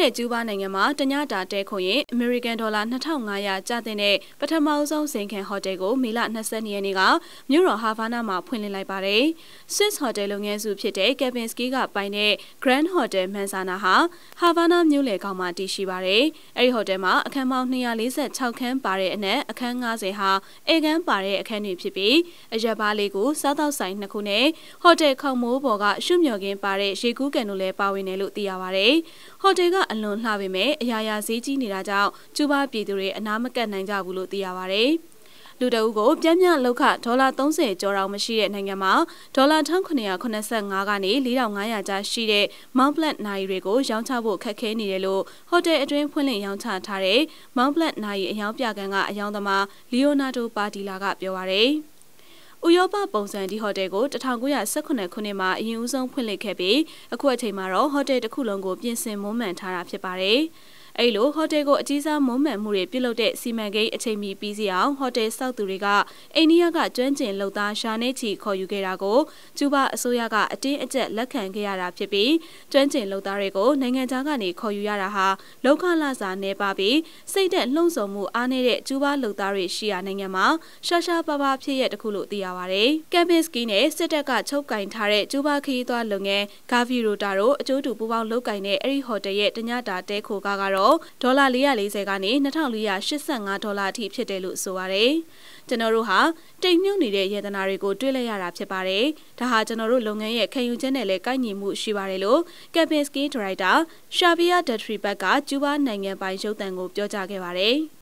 တဲ့ကျူးဘားနိုင်ငံမှာတညတာတဲခွန်ရင်အမေရိကန်ဒေါ်လာ2500ကျတဲ့ပထမဆုံးစိန်ခံဟိုတယ်ကိုမေလ22ရက်နေ့ကမြို့တော်ဟာဗာနာမှာဖွင့်လှစ်လိုက်ပါတယ်။ Swiss Hotel လုပ်ငန်းစုဖြစ်တဲ့ Kempinski ကပိုင်တဲ့ Grand Hotel Manzana ဟာဟာဗာနာမြို့လယ်ကောင်မှာတည်ရှိပါတယ်။အဲဒီဟိုတယ်မှာအခန်းပေါင်း246ခန်းပါတဲ့အနက်အခန်း90ဟာအေကန်းပါတဲ့အခန်းတွေဖြစ်ပြီးအရက်ဘားလေးကိုစားသောက်ဆိုင်နှစ်ခုနဲ့ဟိုတယ်ခေါင်မိုးပေါ်ကရှုမြော်ကင်းပါတဲ့ရေကူးကန်တို့လည်းပါဝင်တယ်လို့သိရပါတယ်။ဟိုတယ်ကအလွန်လှပေမဲ့အရာရာဈေးကြီးနေတာကြောင့်ကျူဘာပြည်သူတွေအနာမကတ်နိုင်ကြဘူးလို့သိရပါတယ်။လူတအုပ်ကိုပြင်းပြလောက်ခဒေါ်လာ30ကျော်တောင်မရှိတဲ့နိုင်ငံမှာဒေါ်လာ1985ကနေ4500ကျားရှိတဲ့ Mount Blanc နိုင်တွေကိုရောင်းချဖို့ခက်ခဲနေတယ်လို့ဟိုတယ်အတွင်းဖွင့်လှစ်ရောင်းချထားတဲ့ Mount Blanc နိုင်အယောင်ပြကန်ကအယောင်သမားလီယိုနာဒိုပါတီလာကပြောပါရယ် ဥရောပပုံစံဒီဟိုတယ်ကို1918ခုနှစ်မှာအရင်ဦးဆုံးဖွင့်လှစ်ခဲ့ပြီးအခုအချိန်မှာတော့ဟိုတယ်တစ်ခုလုံးကိုပြင်ဆင်မွမ်းမံထားတာဖြစ်ပါတယ်။ အဲ့လိုဟိုတယ်ကိုအကြီးစားမုံမှန်မှုတွေပြုလုပ်တဲ့စီမံကိန်းအချိန်မီပြီးစီအောင်ဟိုတယ်စောက်သူတွေကအိန္ဒိယကကျွမ်းကျင်လုပ်သားရှာနေချီခေါ်ယူခဲ့တာကိုကျူးဘာအစိုးရကအတင်းအကျပ်လက်ခံခဲ့ရတာဖြစ်ပြီးကျွမ်းကျင်လုပ်သားတွေကိုနိုင်ငံခြားကနေခေါ်ယူရတာဟာလောက်ခလာစာနေပါပြီးစိတ်သက်လှုံ့ဆော်မှုအားနည်းတဲ့ကျူးဘာလုပ်သားတွေရှိရာနိုင်ငံမှာရှာရှာပါပါဖြစ်ရတဲ့ခုလို့သိရပါဗျ။ကမ်ပစ်စကီနဲ့စစ်တပ်ကချုပ်ကင်ထားတဲ့ကျူးဘာခရီးသွားလုပ်ငန်းဂါဗီရိုတာတို့အကျိုးတူပူးပေါင်းလုပ်ကင်တဲ့အဲ့ဒီဟိုတယ်ရဲ့တညတာတဲခိုကားကတော့ဒေါ်လာ440ကနေ2485ဒေါ်လာအထိဖြစ်တယ်လို့ဆိုပါတယ်။ကျွန်တော်တို့ဟာတိမ်မြုပ်နေတဲ့ယေတနာတွေကိုတွေ့လိုက်ရတာဖြစ်ပါတယ်။ဒါဟာကျွန်တော်တို့လုပ်ငန်းရဲ့ခံယူချက်နဲ့လည်းကိုက်ညီမှုရှိပါတယ်လို့ Campinski Director Shavia Detri ဘက်ကကျူးဘာနိုင်ငံပိုင်ရုပ်သံကိုပြောကြားခဲ့ပါတယ်။